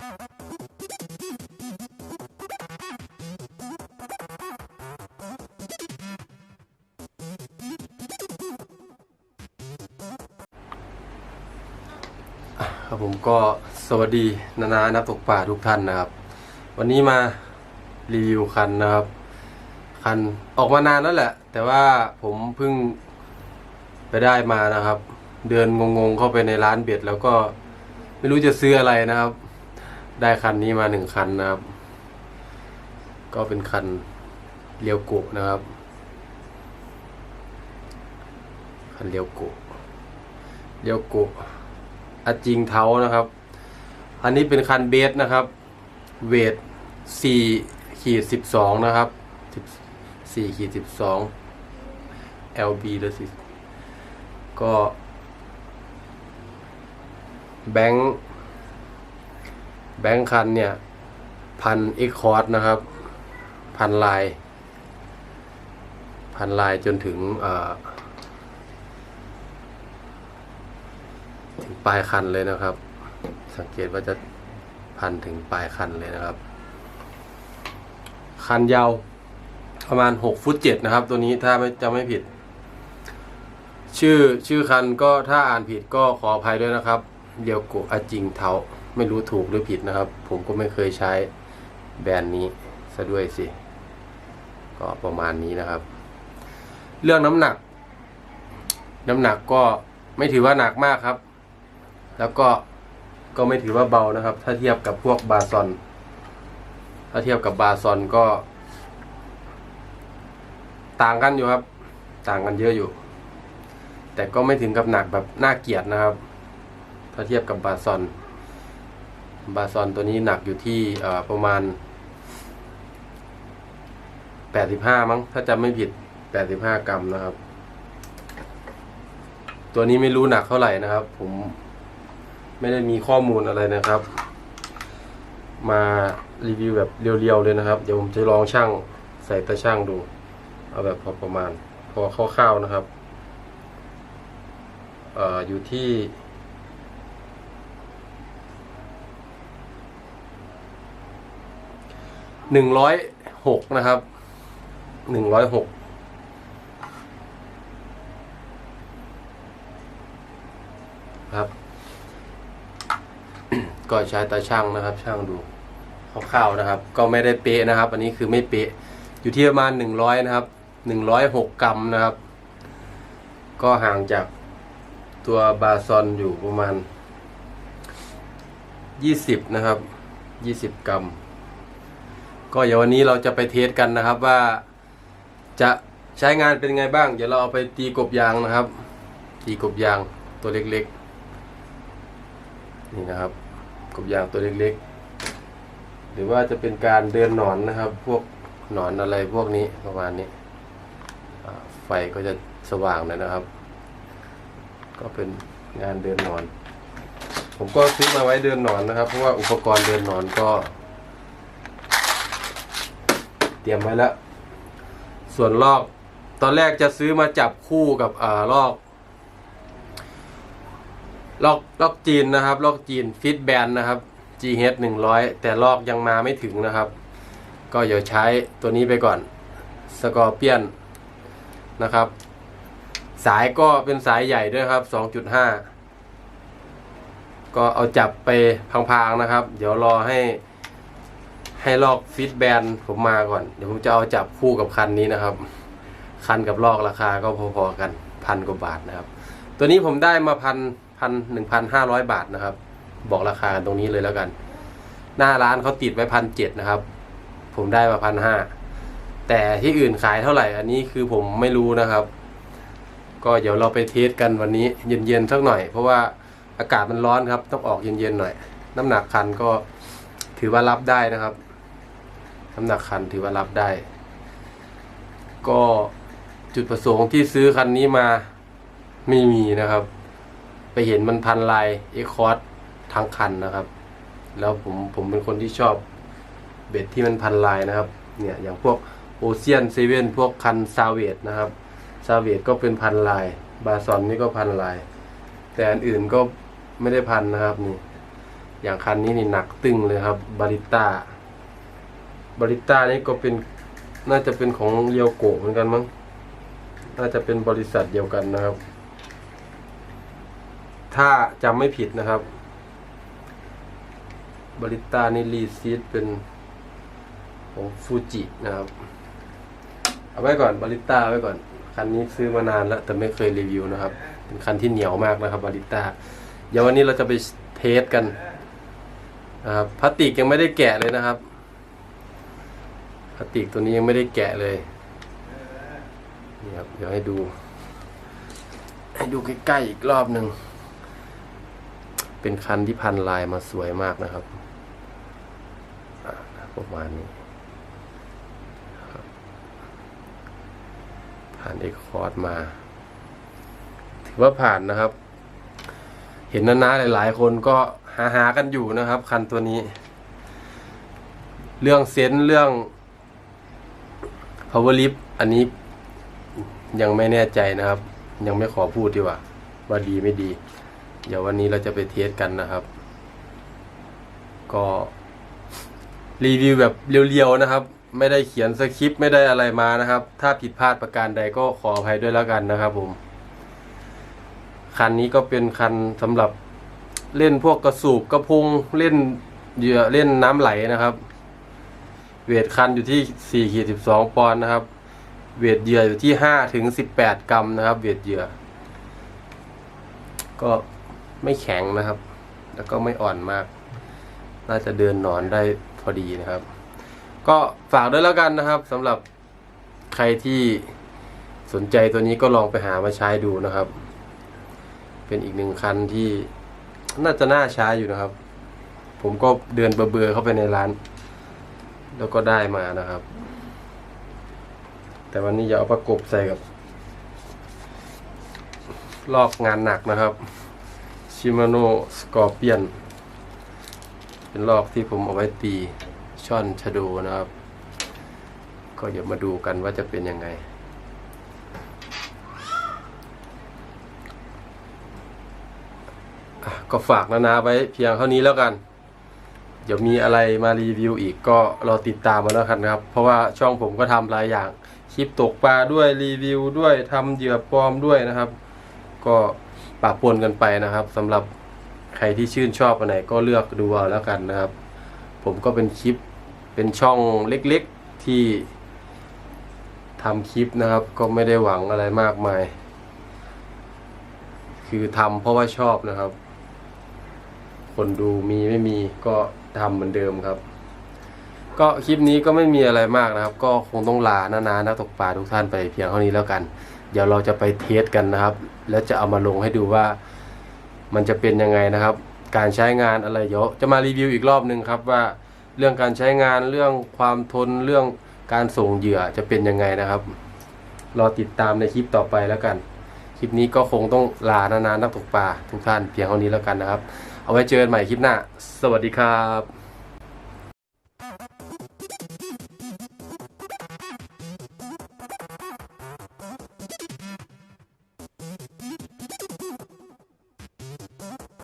ครับผมก็สวัสดีนานานักตกปลาทุกท่านนะครับ วันนี้มารีวิวคันนะครับ คันออกมานานแล้วแหละ แต่ว่าผมเพิ่งไปได้มานะครับ เดินงงๆเข้าไปในร้านเบ็ด แล้วก็ไม่รู้จะซื้ออะไรนะครับ ได้คันนี้มาหนึ่งคันนะครับ ก็เป็นคันเลียวกุนะครับ คันเลียวกุเลียวกุอาจิงเท้านะครับ อันนี้เป็นคันเบสนะครับ เวทสี่ขีดสิบสองนะครับสี่ขีดสิบสอง LB แล้วสิ ก็ แบงค์ แบงค์คันเนี่ยพันเอ็กคอร์ดนะครับ พันลาย พันลายจนถึงถึงปลายคันเลยนะครับ สังเกตว่าจะพันถึงปลายคันเลยนะครับ คันยาวประมาณหกฟุตเจ็ดนะครับ ตัวนี้ถ้าไม่จะไม่ผิด ชื่อชื่อคันก็ถ้าอ่านผิดก็ขออภัยด้วยนะครับเดียวโกอาจิงเทา ไม่รู้ถูกหรือผิดนะครับ ผมก็ไม่เคยใช้แบรนด์นี้ซะด้วยสิ ก็ประมาณนี้นะครับ เรื่องน้ำหนัก น้ำหนักก็ไม่ถือว่าหนักมากครับ แล้วก็ก็ไม่ถือว่าเบานะครับ ถ้าเทียบกับพวกบาซอน ถ้าเทียบกับบาซอนก็ ต่างกันอยู่ครับ ต่างกันเยอะอยู่ แต่ก็ไม่ถึงกับหนักแบบน่าเกลียดนะครับ ถ้าเทียบกับบาซอน บาซอนตัวนี้หนักอยู่ที่ประมาณ 85 มั้ง ถ้าจำไม่ผิด 85 กรัมนะครับ ตัวนี้ไม่รู้หนักเท่าไหร่นะครับ ผมไม่ได้มีข้อมูลอะไรนะครับ มารีวิวแบบเรียวๆเลยนะครับ เดี๋ยวผมจะลองช่างใส่ตาช่างดู เอาแบบพอประมาณ พอคร่าวๆนะครับ เอ่ออยู่ที่ หนึ่งร้อยหกนะครับหนึ่งร้อยหกครับ ก็ใช้ตาช่างนะครับ ช่างดูคร่าวๆนะครับ ก็ไม่ได้เป๊ะนะครับ อันนี้คือไม่เป๊ะอยู่ที่ประมาณหนึ่งร้อยนะครับหนึ่งร้อยหกกรัมนะครับ ก็ห่างจากตัวบาซอนอยู่ประมาณยี่สิบนะครับยี่สิบกรัม ก็เดี๋ยววันนี้เราจะไปเทสกันนะครับว่า จะใช้งานเป็นไงบ้าง เดี๋ยวเราเอาไปตีกบยางนะครับ ตีกบยางตัวเล็กๆ นี่นะครับ กบยางตัวเล็กๆ หรือว่าจะเป็นการเดินหนอนนะครับ พวกหนอนอะไรพวกนี้ประมาณนี้ไฟก็จะสว่างหน่อยนะครับ ก็เป็นงานเดินหนอน ผมก็ซื้อมาไว้เดินหนอนนะครับ เพราะว่าอุปกรณ์เดินหนอนก็ เตรียมไว้แล้ว ส่วนลอก ตอนแรกจะซื้อมาจับคู่กับอ่าลอก ลอกลอกจีนนะครับ ลอกจีนฟิตแบนนะครับ GH 100 แต่ลอกยังมาไม่ถึงนะครับ ก็อย่าใช้ตัวนี้ไปก่อนสกอร์เปียนนะครับ สายก็เป็นสายใหญ่ด้วยครับ 2.5 ก็เอาจับไปพังๆนะครับ เดี๋ยวรอให้ ให้ลอกฟิตแบนผมมาก่อน เดี๋ยวผมจะเอาจับคู่กับคันนี้นะครับ คันกับลอกราคาก็พอๆกันพันกว่าบาทนะครับ ตัวนี้ผมได้มาพันพันหนึ่งพันห้าร้อยบาทนะครับ บอกราคานตรงนี้เลยแล้วกัน หน้าร้านเขาติดไว้พันเจ็ดนะครับ ผมได้มาพันห้าแต่ที่อื่นขายเท่าไหร่ อันนี้คือผมไม่รู้นะครับ ก็เดี๋ยวเราไปเทสกันวันนี้ เย็นๆสักหน่อย เพราะว่าอากาศมันร้อนครับ ต้องออกเย็นๆหน่อย น้ำหนักคันก็ถือว่ารับได้นะครับ น้ำหนักคันถือว่ารับได้ ก็จุดประสงค์ที่ซื้อคันนี้มาไม่มีนะครับ ไปเห็นมันพันลายเอคอร์ดทั้งคันนะครับ แล้วผมผมเป็นคนที่ชอบเบ็ดที่มันพันลายนะครับ เนี่ยอย่างพวกโอเชียนเซเว่นพวกคันซาเวตนะครับซาเวตก็เป็นพันลาย บาซอนนี่ก็พันลาย แต่อันอื่นก็ไม่ได้พันนะครับนี่อย่างคันนี้นี่หนักตึงเลยครับบาริต้า บาริต้านี่ก็เป็นน่าจะเป็นของเรียวโกเหมือนกันมั้ง น่าจะเป็นบริษัทเดียวกันนะครับ ถ้าจำไม่ผิดนะครับบาริต้านี่รีซีดเป็นของฟูจินะครับ เอาไว้ก่อนบาริต้าไว้ก่อน คันนี้ซื้อมานานแล้ว แต่ไม่เคยรีวิวนะครับ เป็นคันที่เหนียวมากนะครับบาริต้าเดี๋ยววันนี้เราจะไปเทสกันนะครับพลาสติกยังไม่ได้แกะเลยนะครับ ลาสติกตัวนี้ยังไม่ได้แกะเลยนี่ครับเดี๋ยวให้ดู ให้ดูใกล้ๆอีกรอบหนึ่งเป็นคันที่พันลายมาสวยมากนะครับประมาณนี้ผ่านเอกคอร์ดมา ถือว่าผ่านนะครับ เห็นน้าๆหลาย ๆ คนก็หาหากันอยู่นะครับ คันตัวนี้ เรื่องเซนส์เรื่อง power lift อันนี้ยังไม่แน่ใจนะครับ ยังไม่ขอพูดดีกว่า ว่าดีไม่ดี เดี๋ยววันนี้เราจะไปเทสกันนะครับ ก็รีวิวแบบเรียวๆนะครับ ไม่ได้เขียนสคริปต์ไม่ได้อะไรมานะครับ ถ้าผิดพลาดประการใดก็ขออภัยด้วยแล้วกันนะครับผม คันนี้ก็เป็นคันสำหรับเล่นพวกกระสูบกระพุงเล่นเหยื่อเล่นน้ำไหลนะครับ เวทคันอยู่ที่สี่ขีดสิบสองปอนด์นะครับ เวทเหยื่ออยู่ที่ห้าถึงสิบแปดกรัมนะครับ เวทเหยื่อ ก็ไม่แข็งนะครับ แล้วก็ไม่อ่อนมาก น่าจะเดินนอนได้พอดีนะครับ ก็ฝากด้วยแล้วกันนะครับสำหรับใครที่สนใจตัวนี้ก็ลองไปหามาใช้ดูนะครับ เป็นอีกหนึ่งคันที่น่าจะน่าใช้อยู่นะครับ ผมก็เดินเบอร์เข้าไปในร้าน แล้วก็ได้มานะครับ แต่วันนี้อย่าเอาประกบใส่กับ ลอกงานหนักนะครับชิมาโนสกอร์เปียนเป็นลอกที่ผมเอาไว้ตีช่อนชะโดนะครับ ก็เดี๋ยวมาดูกันว่าจะเป็นยังไงก็ฝากนานาไว้เพียงเท่านี้แล้วกัน เดี๋ยวมีอะไรมารีวิวอีกก็รอติดตามมาแล้วกันครับ เพราะว่าช่องผมก็ทำหลายอย่างคลิปตกปลาด้วยรีวิวด้วยทำเหยื่อปลอมด้วยนะครับ ก็ปะปนกันไปนะครับสำหรับใครที่ชื่นชอบอันไหนก็เลือกดูเอาแล้วกันนะครับ ผมก็เป็นคลิปเป็นช่องเล็กๆที่ทำคลิปนะครับ ก็ไม่ได้หวังอะไรมากมาย คือทำเพราะว่าชอบนะครับ คนดูมีไม่มีก็ ทำเหมือนเดิมครับ ก็คลิปนี้ก็ไม่มีอะไรมากนะครับ ก็คงต้องลานานานักตกปลาทุกท่านไปเพียงเท่านี้แล้วกัน เดี๋ยวเราจะไปเทสกันนะครับ แล้วจะเอามาลงให้ดูว่า มันจะเป็นยังไงนะครับ การใช้งานอะไรเดี๋ยวจะมารีวิวอีกรอบหนึ่งครับว่าเรื่องการใช้งานเรื่องความทนเรื่องการส่งเหยื่อจะเป็นยังไงนะครับรอติดตามในคลิปต่อไปแล้วกัน คลิปนี้ก็คงต้องลานานานักตกปลาทุกท่านเพียงเท่านี้แล้วกันนะครับ เอาไว้เจอกันใหม่คลิปหน้า สวัสดีครับ